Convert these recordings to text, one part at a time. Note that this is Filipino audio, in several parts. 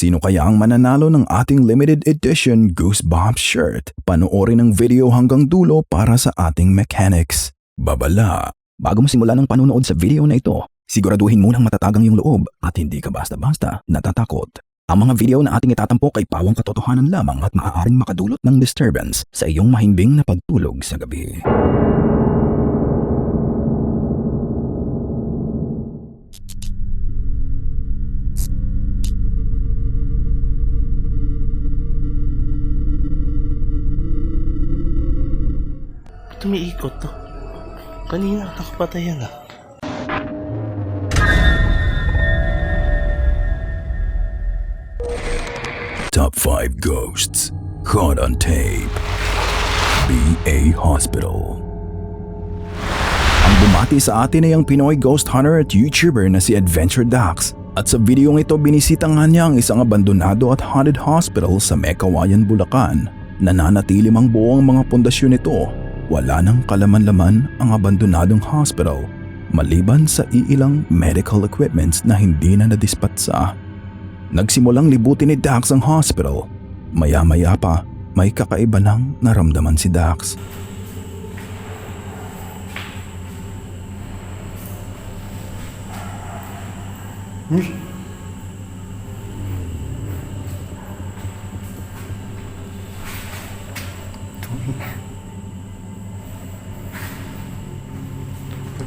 Sino kaya ang mananalo ng ating limited edition Goosebumps shirt? Panoorin ang video hanggang dulo para sa ating mechanics. Babala! Bago mo simula ng panonood sa video na ito, siguraduhin munang matatagang yung loob at hindi ka basta-basta natatakot. Ang mga video na ating itatampok ay pawang katotohanan lamang at maaaring makadulot ng disturbance sa iyong mahimbing na pagtulog sa gabi. Umiikot to? Kanina nakapatay yan ah. Top 5 Ghosts Caught on Tape BA Hospital Ang bumati sa atin ay ang Pinoy ghost hunter at YouTuber na si Adventure Dax at sa videong ito binisita nga niya ang isang abandonado at haunted hospital sa Mekawayan, Bulacan. Nananatilim ang buong mga pundasyon nito. Wala nang kalaman-laman ang abandonadong hospital maliban sa iilang medical equipments na hindi na nadispatsa. Nagsimulang libutin ni Dax ang hospital. Maya-maya pa, may kakaiba nang naramdaman si Dax. Ba't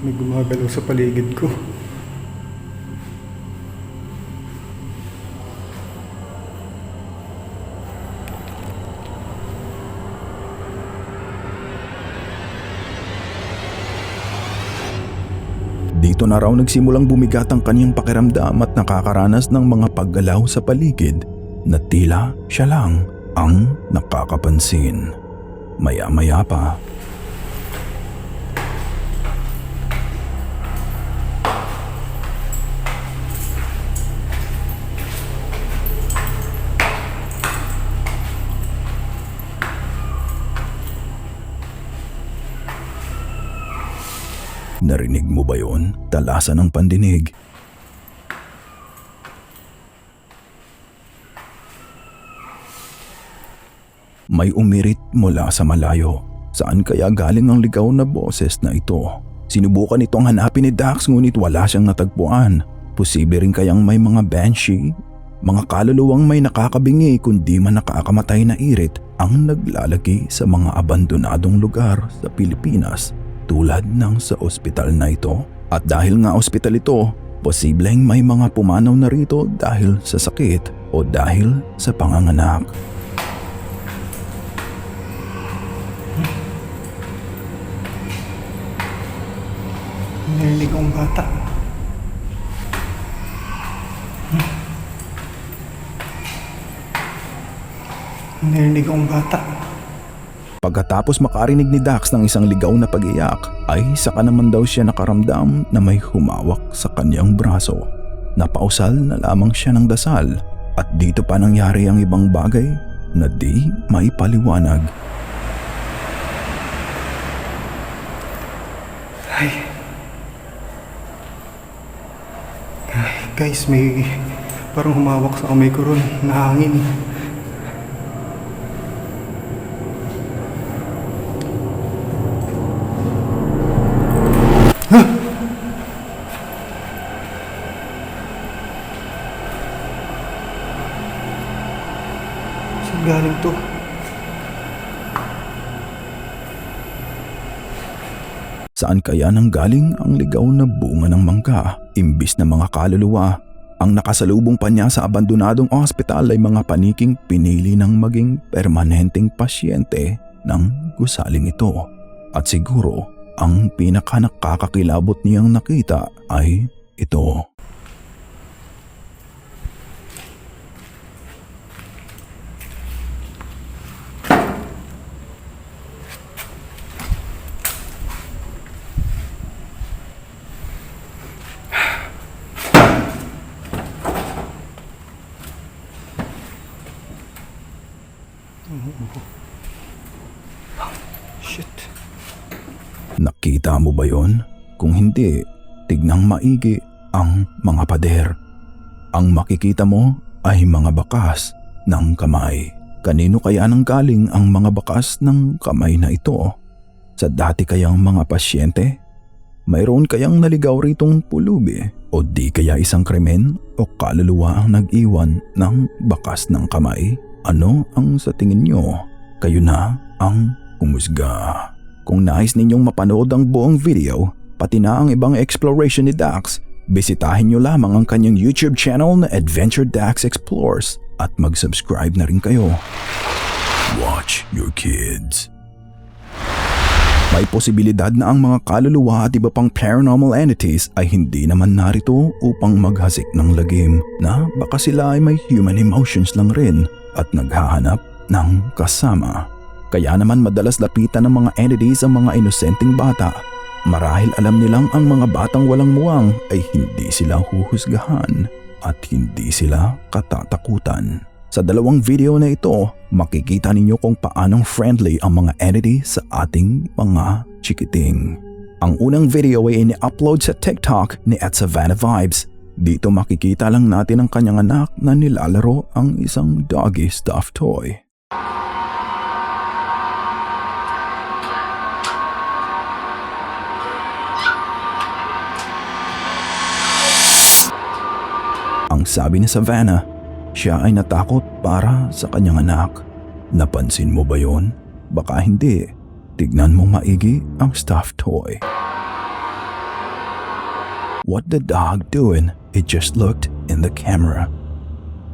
may gumagalaw sa paligid ko? Dito na raw nagsimulang bumigat ang kanyang pakiramdam at nakakaranas ng mga paggalaw sa paligid na tila siya lang ang nakakapansin. Maya-maya pa, narinig mo ba yon? Talasan ng pandinig. May umirit mula sa malayo. Saan kaya galing ang ligaw na boses na ito? Sinubukan itong hanapin ni Dax ngunit wala siyang natagpuan. Posible rin kayang may mga banshee, mga kaluluwang may nakakabingi kundi man nakakamatay na irit ang naglalagi sa mga abandonadong lugar sa Pilipinas tulad ng sa ospital na ito. At dahil nga ospital ito, posibleng may mga pumanaw na rito dahil sa sakit o dahil sa panganganak. Narinig akong bata. Narinig akong bata. Pagkatapos makarinig ni Dax ng isang ligaw na pag-iyak, ay saka naman daw siya nakaramdam na may humawak sa kanyang braso. Napausal na lamang siya ng dasal at dito pa nangyari ang ibang bagay na di maipaliwanag. Ay. Ay, guys, may parang humawak sa kamay ko ron na hangin. Huh! Saan galing to? Saan kaya nang galing ang ligaw na bunga ng mangga imbis na mga kaluluwa? Ang nakasalubong pa niya sa abandonadong ospital ay mga paniking pinili ng maging permanenteng pasyente ng gusaling ito. At siguro, ang pinaka nakakakilabot niyang nakita ay ito. Shit. Nakita mo ba yon? Kung hindi, tignang maigi ang mga pader. Ang makikita mo ay mga bakas ng kamay. Kanino kaya nang galing ang mga bakas ng kamay na ito? Sa dati kayang mga pasyente? Mayroon kayang naligaw ritong pulubi o di kaya isang krimen o kaluluwa ang nag-iwan ng bakas ng kamay? Ano ang sa tingin nyo? Kayo na ang humusga. Kung nais ninyong mapanood ang buong video, pati na ang ibang exploration ni Dax, bisitahin nyo lamang ang kanyang YouTube channel na Adventure Dax Explores at mag-subscribe na rin kayo. Watch your kids. May posibilidad na ang mga kaluluwa at iba pang paranormal entities ay hindi naman narito upang maghasik ng lagim na baka sila ay may human emotions lang rin at naghahanap ng kasama. Kaya naman madalas lapitan ng mga entities ang mga inosenteng bata. Marahil alam nilang ang mga batang walang muwang ay hindi sila huhusgahan at hindi sila katatakutan. Sa dalawang video na ito, makikita ninyo kung paanong friendly ang mga entity sa ating mga chikiting. Ang unang video ay ini-upload sa TikTok ni at Savannah Vibes. Dito makikita lang natin ang kanyang anak na nilalaro ang isang doggy stuffed toy. Ang sabi ni Savannah, siya ay natakot para sa kanyang anak. Napansin mo ba yon? Baka hindi. Tignan mong maigi ang stuffed toy. What the dog doing? It just looked in the camera.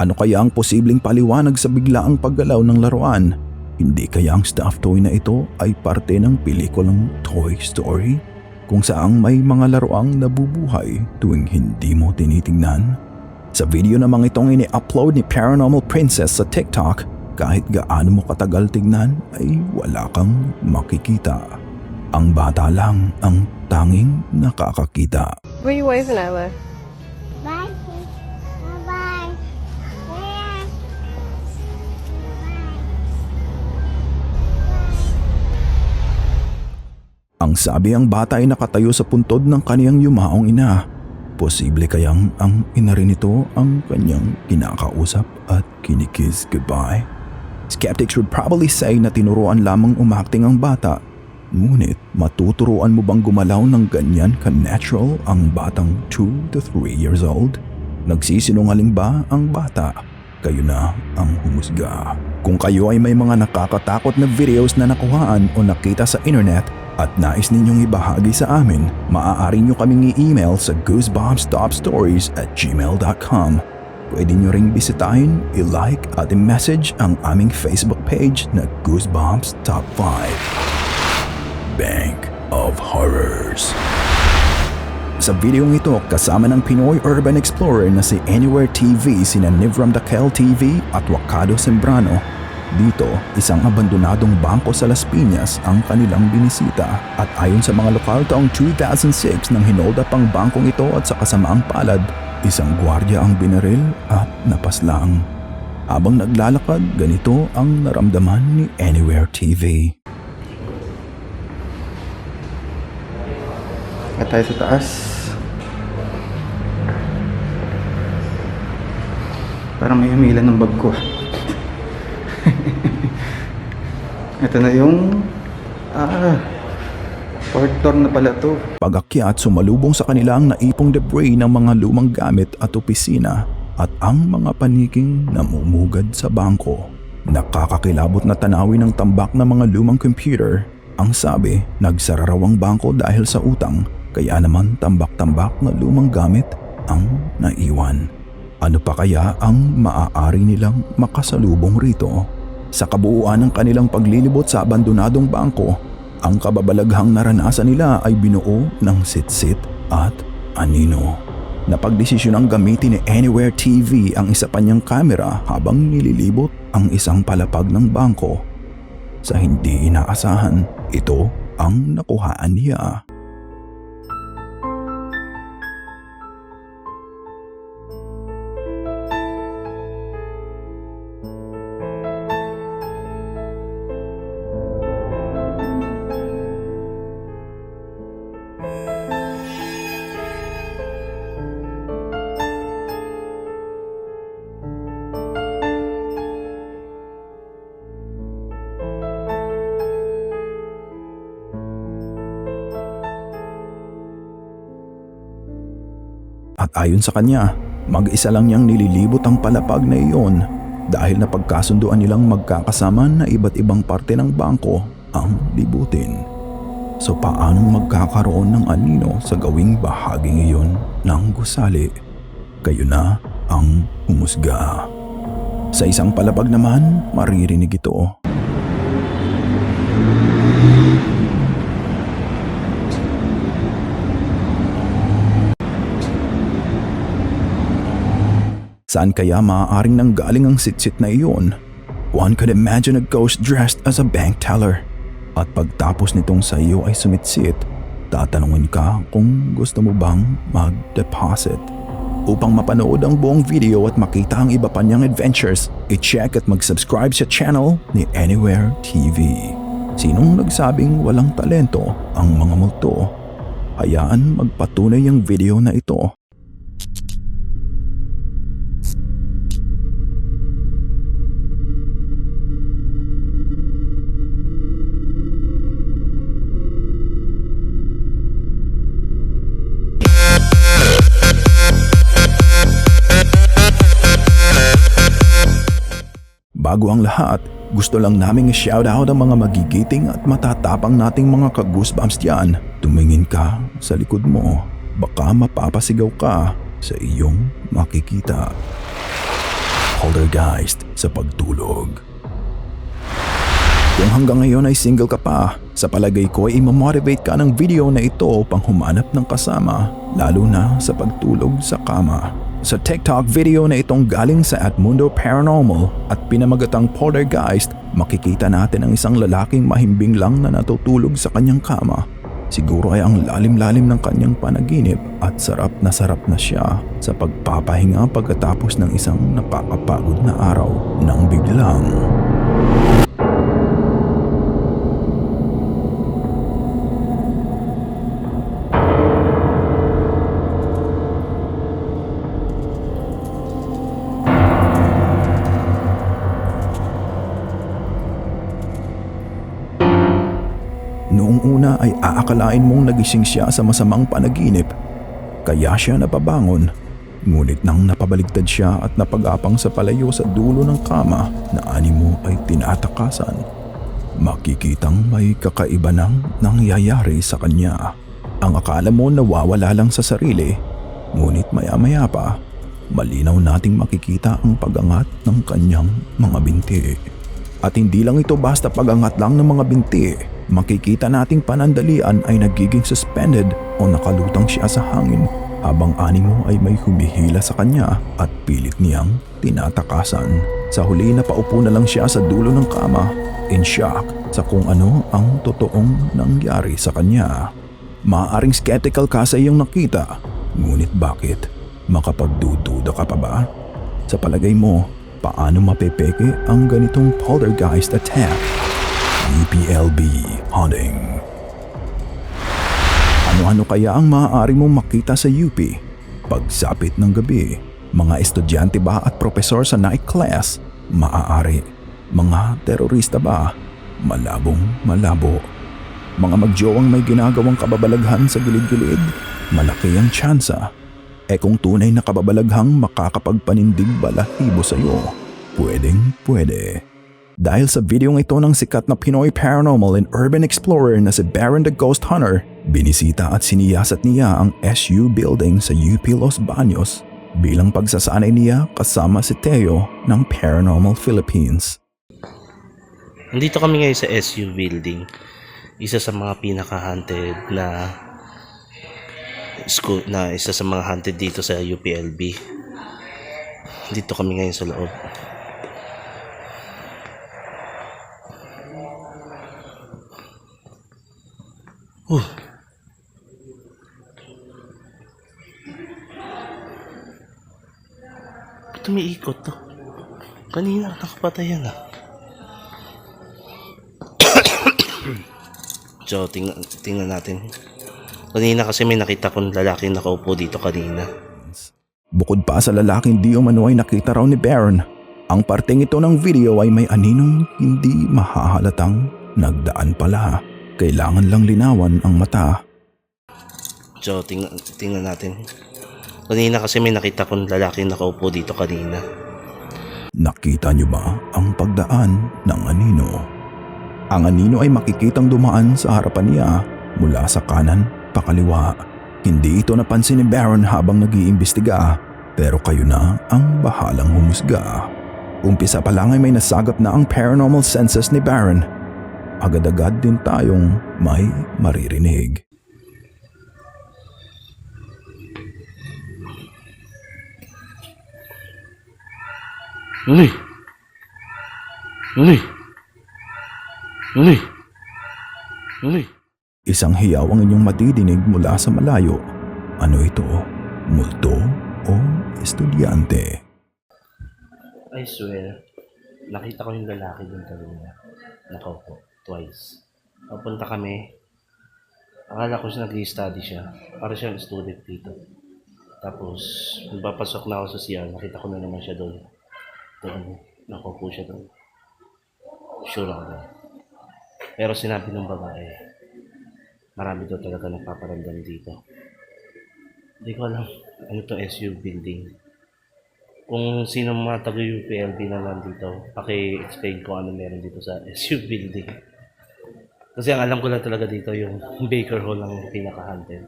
Ano kaya ang posibleng paliwanag sa biglaang paggalaw ng laruan? Hindi kaya ang stuffed toy na ito ay parte ng pelikulang Toy Story? Kung saang may mga laruang nabubuhay tuwing hindi mo tinitingnan? Sa video namang itong ini-upload ni Paranormal Princess sa TikTok, kahit gaano mo katagal tignan ay wala kang makikita. Ang bata lang ang tanging nakakakita. Where you waving at, Lev? Bye. Bye. Bye. Ang sabi ang bata ay nakatayo sa puntod ng kaniyang yumaong ina. Posible kayang ang ina rin ang kanyang kinakausap at kinikiss goodbye? Skeptics would probably say na tinuruan lamang umakting ang bata. Ngunit matuturuan mo bang gumalaw ng ganyan ka-natural ang batang 2 to 3 years old? Nagsisinungaling ba ang bata? Kayo na ang humusga. Kung kayo ay may mga nakakatakot na videos na nakuhaan o nakita sa internet at nais ninyong ibahagi sa amin, maaari nyo kaming i-email sa goosebumpstopstories at gmail.com. Pwede nyo ring bisitahin, i-like at i-message ang aming Facebook page na Goosebumps Top 5. Bank of Horrors sa videong ito, kasama ng Pinoy Urban Explorer na si Anywhere TV sina Nivram Dakel TV at Wakado Sembrano. Dito, isang abandonadong bangko sa Las Piñas ang kanilang binisita at ayon sa mga lokal taong 2006 nang hinolda pang bangkong ito at sa kasamaang palad, isang gwardiya ang binaril at napaslang. Habang naglalakad, ganito ang naramdaman ni Anywhere TV. At tayo sa taas. Parang may humilan ng bag ko. Ito na yung... Ah... Fourth floor na pala to. Pag-akyat sumalubong sa kanila ang naipong debris ng mga lumang gamit at opisina at ang mga paniking namumugad sa bangko. Nakakakilabot na tanawin ng tambak ng mga lumang computer. Ang sabi, nagsara raw ang bangko dahil sa utang kaya naman tambak-tambak na lumang gamit ang naiwan. Ano pa kaya ang maaari nilang makasalubong rito? Sa kabuuan ng kanilang paglilibot sa abandonadong bangko, ang kababalaghang naranasan nila ay binuo ng sitsit at anino. Napagdesisyon ang gamitin ni Anywhere TV ang isa pa niyang kamera habang nililibot ang isang palapag ng bangko. Sa hindi inaasahan, ito ang nakuhaan niya. At ayon sa kanya, mag-isa lang niyang nililibot ang palapag na iyon dahil napagkasunduan nilang magkakasama na iba't ibang parte ng bangko ang libutin. So paanong magkakaroon ng anino sa gawing bahaging iyon ng gusali? Kayo na ang humusga. Sa isang palapag naman, maririnig ito. Saan kaya maaaring nanggaling ang sitsit na iyon? One could imagine a ghost dressed as a bank teller. At pagtapos nitong sa iyo ay sumitsit, tatanungin ka kung gusto mo bang mag-deposit. Upang mapanood ang buong video at makita ang iba pa niyang adventures, i-check at mag-subscribe sa channel ni Anywhere TV. Sinong nagsabing walang talento ang mga multo? Hayaan magpatunay ang video na ito Bago ang lahat, gusto lang naming i-shoutout ang mga magigiting at matatapang nating mga ka-goosebumps dyan. Tumingin ka sa likod mo. Baka mapapasigaw ka sa iyong makikita. Poltergeist sa pagtulog. Kung hanggang ngayon ay single ka pa, sa palagay ko ay imamotivate ka ng video na ito upang humanap ng kasama, lalo na sa pagtulog sa kama. Sa TikTok video na itong galing sa Atmundo Paranormal at pinamagatang Poltergeist, makikita natin ang isang lalaking mahimbing lang na natutulog sa kanyang kama. Siguro ay ang lalim-lalim ng kanyang panaginip at sarap na sarap na siya sa pagpapahinga pagkatapos ng isang napakapagod na araw ng biglang. Noong una ay aakalain mong nagising siya sa masamang panaginip. Kaya siya napabangon. Ngunit nang napabaligtad siya at napagapang sa palayo sa dulo ng kama na animo ay tinatakasan, makikitang may kakaiba nang nangyayari sa kanya. Ang akala mo nawawala lang sa sarili, ngunit maya-maya pa, malinaw nating makikita ang pagangat ng kanyang mga binti. At hindi lang ito basta pagangat lang ng mga binti. Makikita nating panandalian ay nagiging suspended o nakalutang siya sa hangin habang animo ay may humihila sa kanya at pilit niyang tinatakasan. Sa huli na paupo na lang siya sa dulo ng kama in shock sa kung ano ang totoong nangyari sa kanya. Maaring skeptical ka sa iyong nakita, ngunit bakit? Makapagdududa ka pa ba? Sa palagay mo, paano mapepeke ang ganitong poltergeist attack? UPLB Haunting Ano-ano kaya ang maaari mong makita sa UP? Pagsapit ng gabi, mga estudyante ba at profesor sa night class? Maaari. Mga terorista ba? Malabong malabo. Mga magjowang may ginagawang kababalaghan sa gilid-gilid? Malaki ang tsansa. E kung tunay na kababalaghang makakapagpanindig balahibo sa'yo, pwedeng pwede. Dahil sa videong ito ng sikat na Pinoy paranormal and urban explorer na si Baron the Ghost Hunter, binisita at siniyasat niya ang SU building sa UP Los Baños bilang pagsasanay niya kasama si Teo ng Paranormal Philippines. Nandito kami ngayon sa SU building. Isa sa mga pinaka-haunted na school na isa sa mga haunted dito sa UPLB. Dito kami ngayon sa loob. Uh. Ba't umiikot to? Kanina nakapatay yan ah. So, tingnan, tingnan natin. Kanina kasi may nakita kong lalaki nakaupo dito kanina. Bukod pa sa lalaking di umano ay nakita raw ni Baron, ang parteng ito ng video ay may aninong hindi mahahalatang nagdaan pala. Kailangan lang linawan ang mata. So, tingnan, tingnan natin. Kanina kasi may nakita kong lalaki nakaupo dito kanina. Nakita niyo ba ang pagdaan ng anino? Ang anino ay makikitang dumaan sa harapan niya mula sa kanan pakaliwa. Hindi ito napansin ni Baron habang nag-iimbestiga pero kayo na ang bahalang humusga. Umpisa pa lang ay may nasagap na ang paranormal senses ni Baron. Agad-agad din tayong may maririnig. Uy! Uy! Uy! Uy! Isang hiyaw ang inyong matidinig mula sa malayo. Ano ito? Multo o estudyante? I swear, nakita ko yung lalaki dun kanina. Nakaupo, twice. Papunta kami. Akala ko siya nag-study siya. Para siyang student dito. Tapos, papasok na ako sa CR, nakita ko na naman siya doon. Doon, nakaupo siya doon. Sure ako doon. Pero sinabi ng babae, marami daw talaga nagpaparamdam dito. Hindi ko alam ano to SU building. Kung sino mga taga UPLB na nandito, paki-explain ko ano meron dito sa SU building. Kasi ang alam ko lang talaga dito yung Baker Hall ang pinaka-haunted.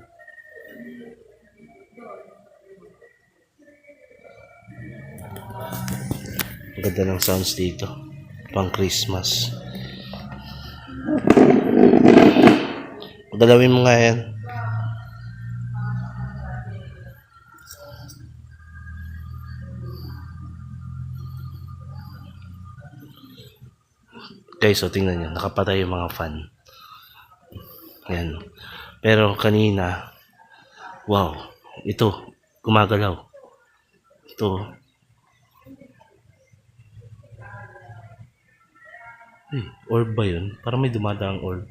Ang Ganda ng sounds dito. Pang Christmas. Dalawin mo nga yan. Guys, so tingnan nyo, nakapatay yung mga fan. Yan. Pero kanina, wow, ito, gumagalaw. Ito. Eh, orb ba yun? Parang may dumadaang orb.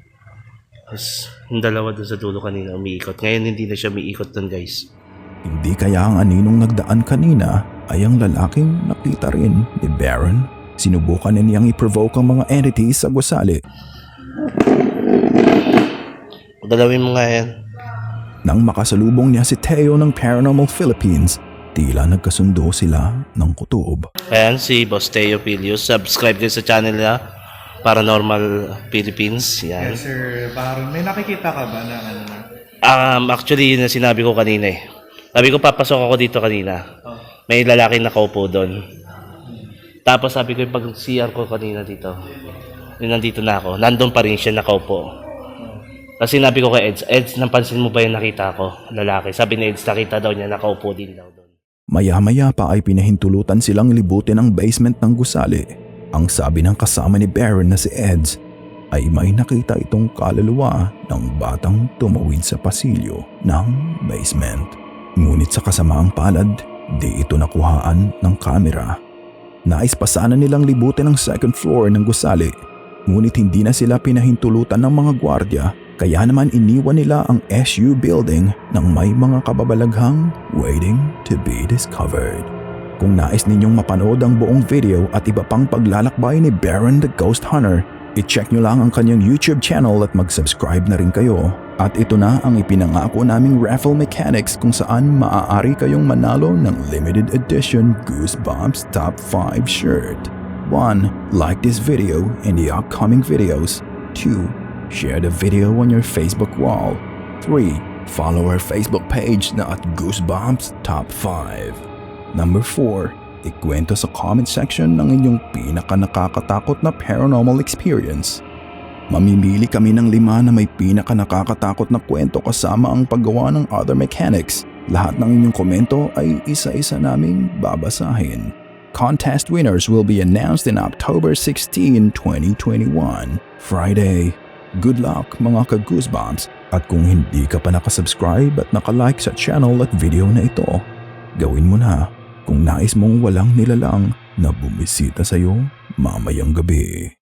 Tapos, yung dalawa doon sa dulo kanina umiikot. Ngayon hindi na siya umiikot doon guys. Hindi kaya ang aninong nagdaan kanina ay ang lalaking nakita rin ni Baron? Sinubukan na niyang i-provoke ang mga entities sa gusali Dalawin mo nga yan. nang makasalubong niya si Teo ng Paranormal Philippines. Tila nagkasundo sila ng kutob. Ayan, si Boss Teo Pilius. Subscribe kayo sa channel niya. Paranormal Philippines. Yan. Yes, sir. Baron, may nakikita ka ba na ano na? Um, actually, yun ang sinabi ko kanina eh. Sabi ko, papasok ako dito kanina. May lalaki nakaupo doon. Tapos sabi ko, yung pag CR ko kanina dito, yung nandito na ako, nandun pa rin siya nakaupo. Kasi sinabi ko kay Eds, Eds, napansin mo ba yung nakita ko, lalaki? Sabi ni Eds, nakita daw niya, nakaupo din daw doon. Maya-maya pa ay pinahintulutan silang libutin ang basement ng gusali. Ang sabi ng kasama ni Baron na si Eds ay may nakita itong kaluluwa ng batang tumawid sa pasilyo ng basement. Ngunit sa kasamaang palad, di ito nakuhaan ng kamera. Nais pa sana nilang libutin ang second floor ng gusali. Ngunit hindi na sila pinahintulutan ng mga gwardya kaya naman iniwan nila ang SU building ng may mga kababalaghang waiting to be discovered. Kung nais ninyong mapanood ang buong video at iba pang paglalakbay ni Baron the Ghost Hunter, i-check nyo lang ang kanyang YouTube channel at mag-subscribe na rin kayo. At ito na ang ipinangako naming raffle mechanics kung saan maaari kayong manalo ng limited edition Goosebumps Top 5 shirt. 1. Like this video and the upcoming videos. 2. Share the video on your Facebook wall. 3. Follow our Facebook page na at Goosebumps Top 5. Number 4. Ikwento sa comment section ng inyong pinaka nakakatakot na paranormal experience. Mamimili kami ng lima na may pinaka nakakatakot na kwento kasama ang paggawa ng other mechanics. Lahat ng inyong komento ay isa-isa naming babasahin. Contest winners will be announced in October 16, 2021, Friday. Good luck mga ka-goosebumps at kung hindi ka pa nakasubscribe at nakalike sa channel at video na ito, gawin mo na kung nais mong walang nilalang na bumisita sa'yo mamayang gabi.